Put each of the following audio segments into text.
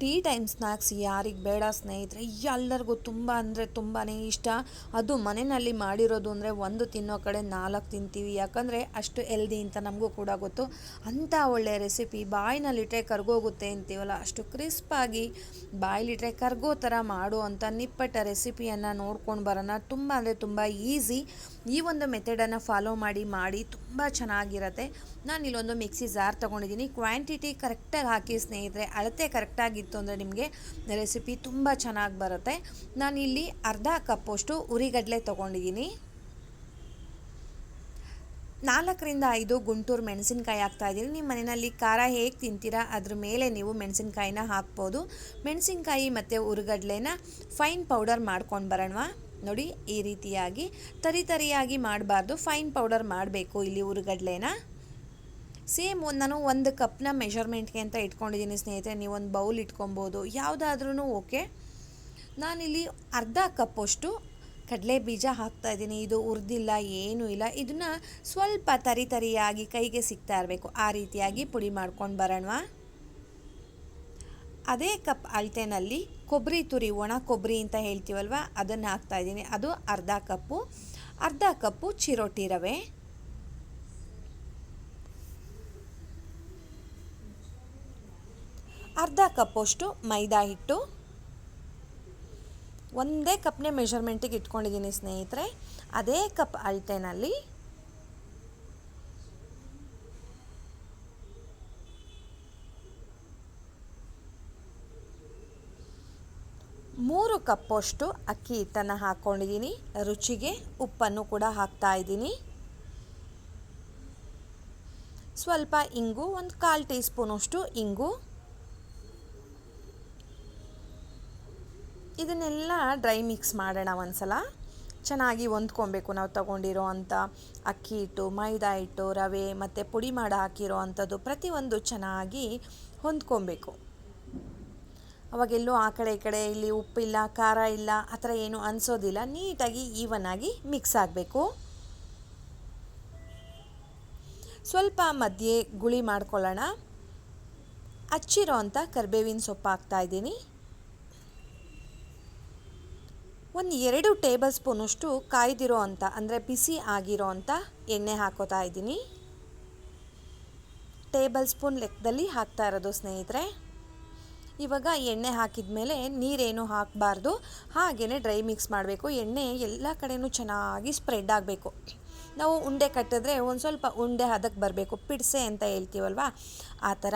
Tea time snacks ಯಾರಿಗೆ ಬೇಡ ಸ್ನೇಹಿತರೆ ಎಲ್ಲರಿಗೂ ತುಂಬ ಅಂದರೆ ತುಂಬಾ ಇಷ್ಟ. ಅದು ಮನೆಯಲ್ಲಿ ಮಾಡಿರೋದು ಅಂದರೆ ಒಂದು ತಿನ್ನೋ ಕಡೆ ನಾಲ್ಕು ತಿಂತೀವಿ. ಯಾಕಂದರೆ ಅಷ್ಟು ಹೆಲ್ದಿ ಅಂತ ನಮಗೂ ಕೂಡ ಗೊತ್ತು. ಅಂಥ ಒಳ್ಳೆಯ ರೆಸಿಪಿ ಬಾಯಿನಲ್ಲಿಟ್ಟರೆ ಕರ್ಗೋಗುತ್ತೆ ಅಂತೀವಲ್ಲ, ಅಷ್ಟು ಕ್ರಿಸ್ಪಾಗಿ ಬಾಯಿಲಿಟ್ರೆ ಕರ್ಗೋ ಥರ ಮಾಡುವಂಥ ನಿಪ್ಪಟ್ಟ ರೆಸಿಪಿಯನ್ನು ನೋಡ್ಕೊಂಡು ಬರೋಣ. ತುಂಬ ಅಂದರೆ ತುಂಬ ಈಸಿ ಈ ಒಂದು ಮೆಥಡನ್ನು ಫಾಲೋ ಮಾಡಿ ಮಾಡಿ ತುಂಬ ಚೆನ್ನಾಗಿರುತ್ತೆ. ನಾನು ಇಲ್ಲೊಂದು ಮಿಕ್ಸಿ ಜಾರ್ ತೊಗೊಂಡಿದ್ದೀನಿ ಕ್ವಾಂಟಿಟಿ ಕರೆಕ್ಟಾಗಿ ಹಾಕಿ ಸ್ನೇಹಿತರೆ, ಅಳತೆ ಕರೆಕ್ಟಾಗಿತ್ತು ಅಂದರೆ ನಿಮಗೆ ರೆಸಿಪಿ ತುಂಬ ಚೆನ್ನಾಗಿ ಬರುತ್ತೆ. ನಾನು ಇಲ್ಲಿ ಅರ್ಧ ಕಪ್ಪಷ್ಟು ಉರಿಗಡಲೆ ತೊಗೊಂಡಿದ್ದೀನಿ ನಾಲ್ಕರಿಂದ ಐದು ಗುಂಟೂರು ಮೆಣಸಿನ್ಕಾಯಿ ಹಾಕ್ತಾ ಇದ್ದೀನಿ. ನಿಮ್ಮ ಮನೆಯಲ್ಲಿ ಖಾರ ಹೇಗೆ ತಿಂತೀರಾ, ಅದ್ರ ಮೇಲೆ ನೀವು ಮೆಣಸಿನ್ಕಾಯಿನ ಹಾಕ್ಬೋದು. ಮೆಣಸಿನ್ಕಾಯಿ ಮತ್ತು ಉರುಗಡ್ಲೆನ ಫೈನ್ ಪೌಡರ್ ಮಾಡ್ಕೊಂಡು ಬರೋಣ ನೋಡಿ, ಈ ರೀತಿಯಾಗಿ, ತರಿ ತರಿಯಾಗಿ ಮಾಡಬಾರ್ದು. ಫೈನ್ ಪೌಡರ್ ಮಾಡಬೇಕು ಇಲ್ಲಿ ಉರುಗಡ್ಲೆನ. ಸೇಮ್ ನಾನು ಒಂದು ಕಪ್ನ ಮೆಷರ್ಮೆಂಟ್ಗೆ ಅಂತ ಇಟ್ಕೊಂಡಿದ್ದೀನಿ ಸ್ನೇಹಿತರೆ. ನೀವು ಒಂದು ಬೌಲ್ ಇಟ್ಕೊಬೋದು. ಯಾವುದಾದ್ರೂ ಓಕೆ ನಾನಿಲ್ಲಿ ಅರ್ಧ ಕಪ್ಪಷ್ಟು ಕಡಲೆ ಬೀಜ ಹಾಕ್ತಾ ಇದ್ದೀನಿ. ಇದು ಉರಿದಿಲ್ಲ, ಏನೂ ಇಲ್ಲ. ಇದನ್ನು ಸ್ವಲ್ಪ ತರಿ ತರಿಯಾಗಿ ಕೈಗೆ ಸಿಗ್ತಾ ಇರಬೇಕು. ಆ ರೀತಿಯಾಗಿ ಪುಡಿ ಮಾಡ್ಕೊಂಡು ಬರೋಣ ಅದೇ ಕಪ್ ಅಳತೆನಲ್ಲಿ ಕೊಬ್ಬರಿ ತುರಿ, ಒಣ ಕೊಬ್ಬರಿ ಅಂತ ಹೇಳ್ತೀವಲ್ವ? ಅದನ್ನು ಹಾಕ್ತಾ ಇದ್ದೀನಿ. ಅದು ಅರ್ಧ ಕಪ್ಪು. ಅರ್ಧ ಕಪ್ಪು ಚಿರೋಟಿ ರವೆ. ಅರ್ಧ ಕಪ್ಪಷ್ಟು ಮೈದಾ ಹಿಟ್ಟು. ಒಂದೇ ಕಪ್ನೇ ಮೆಷರ್ಮೆಂಟಿಗೆ ಇಟ್ಕೊಂಡಿದ್ದೀನಿ ಸ್ನೇಹಿತರೆ. ಅದೇ ಕಪ್ ಅಳತೆನಲ್ಲಿ ಮೂರು ಕಪ್ಪಷ್ಟು ಅಕ್ಕಿ ಹಿಟ್ಟನ್ನು ಹಾಕ್ಕೊಂಡಿದ್ದೀನಿ ರುಚಿಗೆ ಉಪ್ಪನ್ನು ಕೂಡ ಹಾಕ್ತಾ ಇದ್ದೀನಿ. ಸ್ವಲ್ಪ ಇಂಗು, ಒಂದು ಕಾಲು ಟೀ ಸ್ಪೂನಷ್ಟು ಇಂಗು. ಇದನ್ನೆಲ್ಲ ಡ್ರೈ ಮಿಕ್ಸ್ ಮಾಡೋಣ ಒಂದ್ಸಲ. ಚೆನ್ನಾಗಿ ಹೊಂದ್ಕೊಬೇಕು ನಾವು ತಗೊಂಡಿರೋ ಅಂಥ ಅಕ್ಕಿ ಹಿಟ್ಟು, ಮೈದಾ ಹಿಟ್ಟು, ರವೆ ಮತ್ತು ಪುಡಿ ಮಾಡಿ ಹಾಕಿರೋ ಅಂಥದ್ದು ಪ್ರತಿಯೊಂದು ಚೆನ್ನಾಗಿ ಹೊಂದ್ಕೊಬೇಕು. ಅವಾಗೆಲ್ಲೂ ಆ ಕಡೆ ಈ ಕಡೆ, ಇಲ್ಲಿ ಉಪ್ಪಿಲ್ಲ ಖಾರ ಇಲ್ಲ, ಆ ಥರ ಏನು ಅನಿಸೋದಿಲ್ಲ. ನೀಟಾಗಿ ಈವನ್ ಆಗಿ ಮಿಕ್ಸ್ ಆಗಬೇಕು. ಸ್ವಲ್ಪ ಮಧ್ಯೆ ಗುಳಿ ಮಾಡ್ಕೊಳ್ಳೋಣ. ಹಚ್ಚಿರೋ ಅಂಥ ಕರ್ಬೇವಿನ ಸೊಪ್ಪು ಹಾಕ್ತಾ ಇದ್ದೀನಿ. ಒಂದು ಎರಡು ಟೇಬಲ್ ಸ್ಪೂನಷ್ಟು ಕಾಯ್ದಿರೋ ಅಂಥ ಅಂದರೆ ಬಿಸಿ ಆಗಿರೋ ಅಂಥ ಎಣ್ಣೆ ಹಾಕೋತಾ ಇದ್ದೀನಿ. ಟೇಬಲ್ ಸ್ಪೂನ್ ಲೆಕ್ಕದಲ್ಲಿ ಹಾಕ್ತಾ ಇರೋದು ಸ್ನೇಹಿತರೆ. ಇವಾಗ ಎಣ್ಣೆ ಹಾಕಿದ ಮೇಲೆ ನೀರೇನು ಹಾಕಬಾರ್ದು. ಹಾಗೆಯೇ ಡ್ರೈ ಮಿಕ್ಸ್ ಮಾಡಬೇಕು. ಎಣ್ಣೆ ಎಲ್ಲ ಕಡೆಯೂ ಚೆನ್ನಾಗಿ ಸ್ಪ್ರೆಡ್ ಆಗಬೇಕು. ನಾವು ಉಂಡೆ ಕಟ್ಟಿದ್ರೆ ಒಂದು ಸ್ವಲ್ಪ ಉಂಡೆ ಹದಕ್ಕೆ ಬರಬೇಕು. ಪಿಡ್ಸೆ ಅಂತ ಹೇಳ್ತೀವಲ್ವ? ಆ ಥರ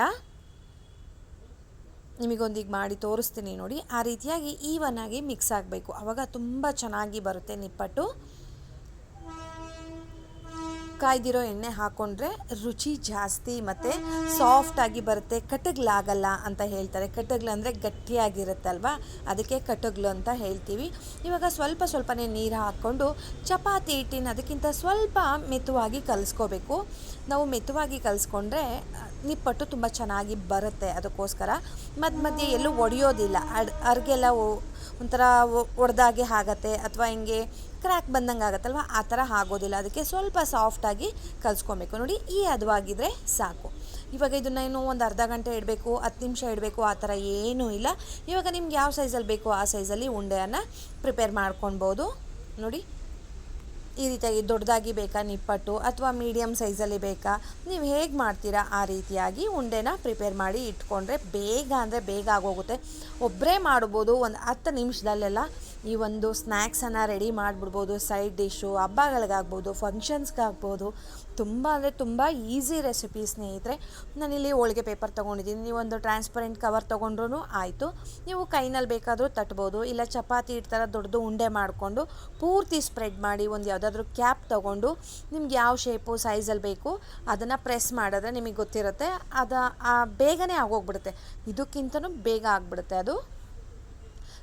ನಿಮಗೊಂದಿಗೆ ಮಾಡಿ ತೋರಿಸ್ತೀನಿ ನೋಡಿ. ಆ ರೀತಿಯಾಗಿ ಈವನ್ ಆಗಿ ಮಿಕ್ಸ್ ಆಗಬೇಕು. ಆವಾಗ ತುಂಬ ಚೆನ್ನಾಗಿ ಬರುತ್ತೆ ನಿಪ್ಪಟ್ಟು. ಕಾಯ್ದಿರೋ ಎಣ್ಣೆ ಹಾಕ್ಕೊಂಡ್ರೆ ರುಚಿ ಜಾಸ್ತಿ ಮತ್ತು ಸಾಫ್ಟಾಗಿ ಬರುತ್ತೆ, ಕಟಗ್ಲಾಗಲ್ಲ ಅಂತ ಹೇಳ್ತಾರೆ. ಕಟಗ್ಲು ಅಂದರೆ ಗಟ್ಟಿಯಾಗಿರುತ್ತಲ್ವ? ಅದಕ್ಕೆ ಕಟಗ್ಲು ಅಂತ ಹೇಳ್ತೀವಿ. ಇವಾಗ ಸ್ವಲ್ಪ ಸ್ವಲ್ಪನೇ ನೀರು ಹಾಕ್ಕೊಂಡು ಚಪಾತಿ ಹಿಟ್ಟಿನ ಅದಕ್ಕಿಂತ ಸ್ವಲ್ಪ ಮೆತುವಾಗಿ ಕಲಿಸ್ಕೋಬೇಕು. ನಾವು ಮೆತುವಾಗಿ ಕಲಿಸ್ಕೊಂಡ್ರೆ ನಿಪ್ಪಟ್ಟು ತುಂಬ ಚೆನ್ನಾಗಿ ಬರುತ್ತೆ ಅದಕ್ಕೋಸ್ಕರ. ಮಧ್ಯ ಮಧ್ಯೆ ಎಲ್ಲೂ ಒಡೆಯೋದಿಲ್ಲ. ಅಡ್ ಅರ್ಗೆಲ್ಲ ಒಂಥರ ಒಡೆದಾಗೆ ಆಗತ್ತೆ. ಅಥವಾ ಹಿಂಗೆ ಕ್ರ್ಯಾಕ್ ಬಂದಂಗೆ ಆಗುತ್ತಲ್ವ? ಆ ಥರ ಆಗೋದಿಲ್ಲ. ಅದಕ್ಕೆ ಸ್ವಲ್ಪ ಸಾಫ್ಟಾಗಿ ಕಲಿಸ್ಕೊಬೇಕು. ನೋಡಿ, ಈ ಹದವಾಗಿದ್ರೆ ಸಾಕು. ಇವಾಗ ಇದನ್ನು ಏನು ಒಂದು ಅರ್ಧ ಗಂಟೆ ಇಡಬೇಕು, ಹತ್ತು ನಿಮಿಷ ಇಡಬೇಕು, ಆ ಥರ ಏನೂ ಇಲ್ಲ. ಇವಾಗ ನಿಮ್ಗೆ ಯಾವ ಸೈಜಲ್ಲಿ ಬೇಕೋ ಆ ಸೈಜಲ್ಲಿ ಉಂಡೆಯನ್ನು ಪ್ರಿಪೇರ್ ಮಾಡ್ಕೊಳ್ಬೋದು. ನೋಡಿ, ಈ ರೀತಿಯಾಗಿ ದೊಡ್ಡದಾಗಿ ಬೇಕಾ ನಿಪ್ಪಟ್ಟು, ಅಥವಾ ಮೀಡಿಯಮ್ ಸೈಜಲ್ಲಿ ಬೇಕಾ? ನೀವು ಹೇಗೆ ಮಾಡ್ತೀರಾ ಆ ರೀತಿಯಾಗಿ ಉಂಡೆನ ಪ್ರಿಪೇರ್ ಮಾಡಿ ಇಟ್ಕೊಂಡ್ರೆ ಬೇಗ ಅಂದರೆ ಬೇಗ ಆಗೋಗುತ್ತೆ. ಒಬ್ಬರೇ ಮಾಡ್ಬೋದು, ಒಂದು ಹತ್ತು ನಿಮಿಷದಲ್ಲೆಲ್ಲ ಈ ಒಂದು ಸ್ನ್ಯಾಕ್ಸನ್ನು ರೆಡಿ ಮಾಡಿಬಿಡ್ಬೋದು, ಸೈಡ್ ಡಿಶ್ಶು ಹಬ್ಬಗಳಿಗಾಗ್ಬೋದು, ಫಂಕ್ಷನ್ಸ್ಗಾಗ್ಬೋದು. ತುಂಬ ಅಂದರೆ ತುಂಬ ಈಸಿ ರೆಸಿಪಿ ಸ್ನೇಹಿತರೆ. ನಾನಿಲ್ಲಿ ಹೋಳಿಗೆ ಪೇಪರ್ ತೊಗೊಂಡಿದ್ದೀನಿ. ನೀವೊಂದು ಟ್ರಾನ್ಸ್ಪರೆಂಟ್ ಕವರ್ ತೊಗೊಂಡ್ರೂ ಆಯಿತು. ನೀವು ಕೈನಲ್ಲಿ ಬೇಕಾದರೂ ತಟ್ಬೋದು, ಇಲ್ಲ ಚಪಾತಿ ಹಿಟ್ಟು ಥರ ದೊಡ್ಡದು ಉಂಡೆ ಮಾಡಿಕೊಂಡು ಪೂರ್ತಿ ಸ್ಪ್ರೆಡ್ ಮಾಡಿ ಒಂದು ಯಾವುದಾದ್ರೂ ಕ್ಯಾಪ್ ತೊಗೊಂಡು ನಿಮ್ಗೆ ಯಾವ ಶೇಪು, ಸೈಜಲ್ಲಿ ಬೇಕು ಅದನ್ನು ಪ್ರೆಸ್ ಮಾಡಿದ್ರೆ ನಿಮಗೆ ಗೊತ್ತಿರುತ್ತೆ. ಅದು ಬೇಗನೆ ಆಗೋಗ್ಬಿಡುತ್ತೆ. ಇದಕ್ಕಿಂತನೂ ಬೇಗ ಆಗಿಬಿಡುತ್ತೆ ಅದು.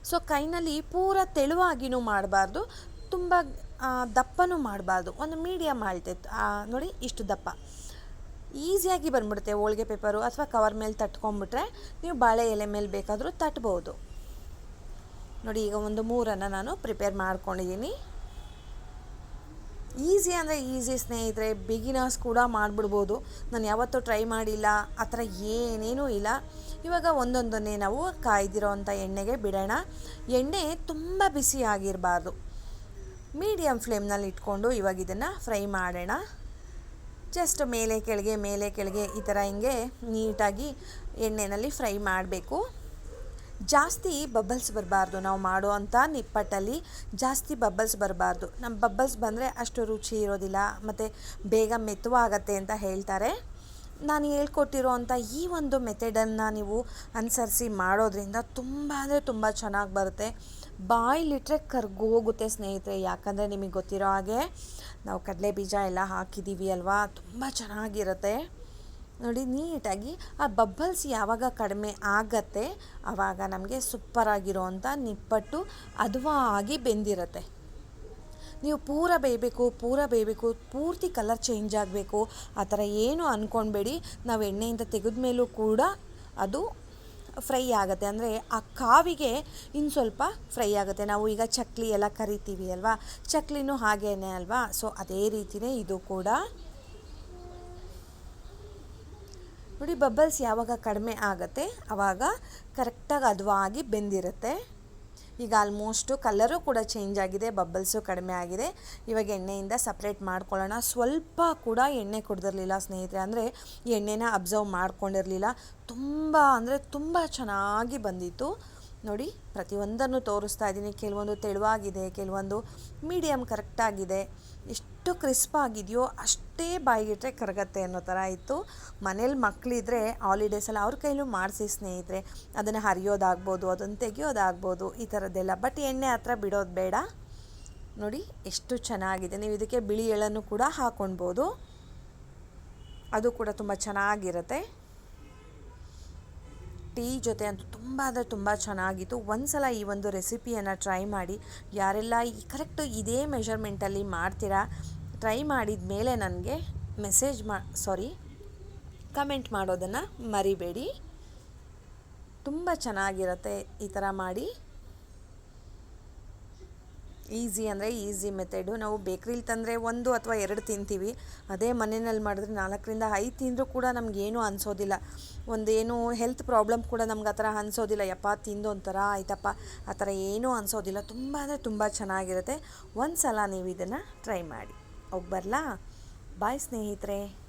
ಸೊ ಕೈನಲ್ಲಿ ಪೂರ ತೆಳುವಾಗಿನೂ ಮಾಡಬಾರ್ದು, ತುಂಬ ದಪ್ಪನೂ ಮಾಡಬಾರ್ದು. ಒಂದು ಮೀಡಿಯಮ್ ಆಳ್ತೆ ನೋಡಿ ಇಷ್ಟು ದಪ್ಪ. ಈಸಿಯಾಗಿ ಬಂದ್ಬಿಡುತ್ತೆ ಹೋಳಿಗೆ ಪೇಪರು ಅಥವಾ ಕವರ್ ಮೇಲೆ ತಟ್ಕೊಂಡ್ಬಿಟ್ರೆ ನೀವು ಬಾಳೆ ಎಲೆ ಮೇಲೆ ಬೇಕಾದರೂ ತಟ್ಬೋದು. ನೋಡಿ ಈಗ ಒಂದು ಮೂರನ್ನು ನಾನು ಪ್ರಿಪೇರ್ ಮಾಡ್ಕೊಂಡಿದ್ದೀನಿ. ಈಸಿ ಅಂದರೆ ಈಸಿ ಸ್ನೇಹಿತರೆ ಬಿಗಿನರ್ಸ್ ಕೂಡ ಮಾಡಿಬಿಡ್ಬೋದು. ನಾನು ಯಾವತ್ತೂ ಟ್ರೈ ಮಾಡಿಲ್ಲ, ಆ ಥರ ಏನೇನೂ ಇಲ್ಲ. ಇವಾಗ ಒಂದೊಂದನ್ನೇ ನಾವು ಕಾಯ್ದಿರೋ ಅಂಥ ಎಣ್ಣೆಗೆ ಬಿಡೋಣ. ಎಣ್ಣೆ ತುಂಬ ಬಿಸಿ ಆಗಿರಬಾರ್ದು. ಮೀಡಿಯಮ್ ಫ್ಲೇಮ್ನಲ್ಲಿ ಇಟ್ಕೊಂಡು ಇವಾಗ ಇದನ್ನು ಫ್ರೈ ಮಾಡೋಣ. ಜಸ್ಟ್ ಮೇಲೆ ಕೆಳಗೆ ಮೇಲೆ ಕೆಳಗೆ ಈ ಥರ ಹಿಂಗೆ ನೀಟಾಗಿ ಎಣ್ಣೆಯಲ್ಲಿ ಫ್ರೈ ಮಾಡಬೇಕು. ಜಾಸ್ತಿ ಬಬ್ಬಲ್ಸ್ ಬರಬಾರ್ದು ನಾವು ಮಾಡೋ ಅಂಥ ನಿಪ್ಪಟ್ಟಲ್ಲಿ ಜಾಸ್ತಿ ಬಬ್ಬಲ್ಸ್ ಬರಬಾರ್ದು. ನಮ್ಮ ಬಬ್ಬಲ್ಸ್ ಬಂದರೆ ಅಷ್ಟು ರುಚಿ ಇರೋದಿಲ್ಲ, ಮತ್ತು ಬೇಗ ಮೆತ್ತವಾಗತ್ತೆ ಅಂತ ಹೇಳ್ತಾರೆ. ನಾನು ಹೇಳ್ಕೊಟ್ಟಿರೋ ಅಂಥ ಈ ಒಂದು ಮೆಥಡನ್ನು ನೀವು ಅನುಸರಿಸಿ ಮಾಡೋದ್ರಿಂದ ತುಂಬ ಅಂದರೆ ತುಂಬ ಚೆನ್ನಾಗಿ ಬರುತ್ತೆ. ಬಾಯಿಲಿಟ್ರೆ ಕರ್ಗೋಗುತ್ತೆ ಸ್ನೇಹಿತರೆ, ಯಾಕಂದರೆ ನಿಮಗೆ ಗೊತ್ತಿರೋ ಹಾಗೆ ನಾವು ಕಡಲೆ ಬೀಜ ಎಲ್ಲ ಹಾಕಿದ್ದೀವಿ ಅಲ್ವಾ? ತುಂಬ ಚೆನ್ನಾಗಿರುತ್ತೆ. ನೋಡಿ, ನೀಟಾಗಿ ಆ ಬಬ್ಬಲ್ಸ್ ಯಾವಾಗ ಕಡಿಮೆ ಆಗತ್ತೆ ಆವಾಗ ನಮಗೆ ಸೂಪರಾಗಿರೋವಂಥ ನಿಪ್ಪಟ್ಟು ಹದವಾಗಿ ಬೆಂದಿರತ್ತೆ. ನೀವು ಪೂರ ಬೇಯಬೇಕು ಪೂರ ಬೇಯಬೇಕು, ಪೂರ್ತಿ ಕಲರ್ ಚೇಂಜ್ ಆಗಬೇಕು, ಆ ಥರ ಏನು ಅಂದ್ಕೊಳ್ಬೇಡಿ ನಾವು ಎಣ್ಣೆಯಿಂದ ತೆಗೆದ ಮೇಲೂ ಕೂಡ ಅದು ಫ್ರೈ ಆಗುತ್ತೆ. ಅಂದರೆ ಆ ಕಾವಿಗೆ ಇನ್ನು ಸ್ವಲ್ಪ ಫ್ರೈ ಆಗುತ್ತೆ. ನಾವು ಈಗ ಚಕ್ಲಿ ಎಲ್ಲ ಕರಿತೀವಿ ಅಲ್ವಾ? ಚಕ್ಲಿನೂ ಹಾಗೇನೆ ಅಲ್ವಾ? ಸೊ, ಅದೇ ರೀತಿಯೇ ಇದು ಕೂಡ ನೋಡಿ ಬಬ್ಬಲ್ಸ್ ಯಾವಾಗ ಕಡಿಮೆ ಆಗುತ್ತೆ ಆವಾಗ ಕರೆಕ್ಟಾಗಿ ಅದುವಾಗಿ ಬೆಂದಿರುತ್ತೆ. ಈಗ ಆಲ್ಮೋಸ್ಟು ಕಲರು ಕೂಡ ಚೇಂಜ್ ಆಗಿದೆ ಬಬ್ಬಲ್ಸು ಕಡಿಮೆ ಆಗಿದೆ. ಇವಾಗ ಎಣ್ಣೆಯಿಂದ ಸಪ್ರೇಟ್ ಮಾಡ್ಕೊಳ್ಳೋಣ. ಸ್ವಲ್ಪ ಕೂಡ ಎಣ್ಣೆ ಕುಡ್ದಿರಲಿಲ್ಲ ಸ್ನೇಹಿತರೆ, ಅಂದರೆ ಎಣ್ಣೆನ ಅಬ್ಸರ್ವ್ ಮಾಡ್ಕೊಂಡಿರಲಿಲ್ಲ. ತುಂಬ, ಅಂದರೆ ತುಂಬ ಚೆನ್ನಾಗಿ ಬಂದಿತ್ತು. ನೋಡಿ, ಪ್ರತಿಯೊಂದನ್ನು ತೋರಿಸ್ತಾ ಇದ್ದೀನಿ. ಕೆಲವೊಂದು ತೆಳುವಾಗಿದೆ, ಕೆಲವೊಂದು ಮೀಡಿಯಮ್ ಕರೆಕ್ಟಾಗಿದೆ ಎಷ್ಟು ಕ್ರಿಸ್ಪ್ ಆಗಿದೆಯೋ ಅಷ್ಟೇ ಬಾಯಿಗಿಟ್ಟರೆ ಕರಗತ್ತೆ ಅನ್ನೋ ಥರ ಇತ್ತು. ಮನೇಲಿ ಮಕ್ಕಳಿದ್ರೆ ಹಾಲಿಡೇಸಲ್ಲಿ ಅವ್ರ ಕೈಲೂ ಮಾಡಿಸಿ ಸ್ನೇಹಿತರೆ, ಅದನ್ನು ಹರಿಯೋದಾಗ್ಬೋದು, ಅದನ್ನು ತೆಗಿಯೋದಾಗ್ಬೋದು, ಈ ಥರದ್ದೆಲ್ಲ. ಬಟ್ ಎಣ್ಣೆ ಹತ್ರ ಬಿಡೋದು ಬೇಡ. ನೋಡಿ, ಎಷ್ಟು ಚೆನ್ನಾಗಿದೆ. ನೀವು ಇದಕ್ಕೆ ಬಿಳಿ ಎಳನ್ನು ಕೂಡ ಹಾಕ್ಕೊಳ್ಬೋದು ಅದು ಕೂಡ ತುಂಬ ಚೆನ್ನಾಗಿರುತ್ತೆ. ಟೀ ಜೊತೆ ಅಂತೂ ತುಂಬ ಅಂದರೆ ತುಂಬ ಚೆನ್ನಾಗಿತ್ತು. ಒಂದು ಸಲ ಈ ಒಂದು ರೆಸಿಪಿಯನ್ನು ಟ್ರೈ ಮಾಡಿ. ಯಾರೆಲ್ಲ ಈ ಕರೆಕ್ಟು ಇದೇ ಮೆಷರ್ಮೆಂಟಲ್ಲಿ ಮಾಡ್ತೀರಾ, ಟ್ರೈ ಮಾಡಿದ ಮೇಲೆ ನನಗೆ ಮೆಸೇಜ್ ಮಾ ಸಾರಿ ಕಮೆಂಟ್ ಮಾಡೋದನ್ನು ಮರಿಬೇಡಿ. ತುಂಬ ಚೆನ್ನಾಗಿರುತ್ತೆ ಈ ಥರ ಮಾಡಿ. ಈಸಿ ಅಂದರೆ ಈಸಿ ಮೆಥಡು. ನಾವು ಬೇಕ್ರಿಲಿ ತಂದರೆ ಒಂದು ಅಥವಾ ಎರಡು ತಿಂತೀವಿ. ಅದೇ ಮನೆಯಲ್ಲಿ ಮಾಡಿದ್ರೆ ನಾಲ್ಕರಿಂದ ಐದು ತಿಂದರೂ ಕೂಡ ನಮಗೇನು ಅನಿಸೋದಿಲ್ಲ. ಒಂದೇನು ಹೆಲ್ತ್ ಪ್ರಾಬ್ಲಮ್ ಕೂಡ ನಮ್ಗೆ ಆ ಥರ ಅನಿಸೋದಿಲ್ಲ. ಯಪ್ಪ, ತಿಂದು ಒಂಥರ ಆಯ್ತಪ್ಪ. ಆ ಥರ ಏನೂ ಅನಿಸೋದಿಲ್ಲ. ತುಂಬ ಅಂದರೆ ತುಂಬ ಚೆನ್ನಾಗಿರುತ್ತೆ. ಒಂದು ಸಲ ನೀವು ಇದನ್ನು ಟ್ರೈ ಮಾಡಿ. ಹೋಗಿ ಬರಲಾ? ಬಾಯ್ ಸ್ನೇಹಿತರೆ.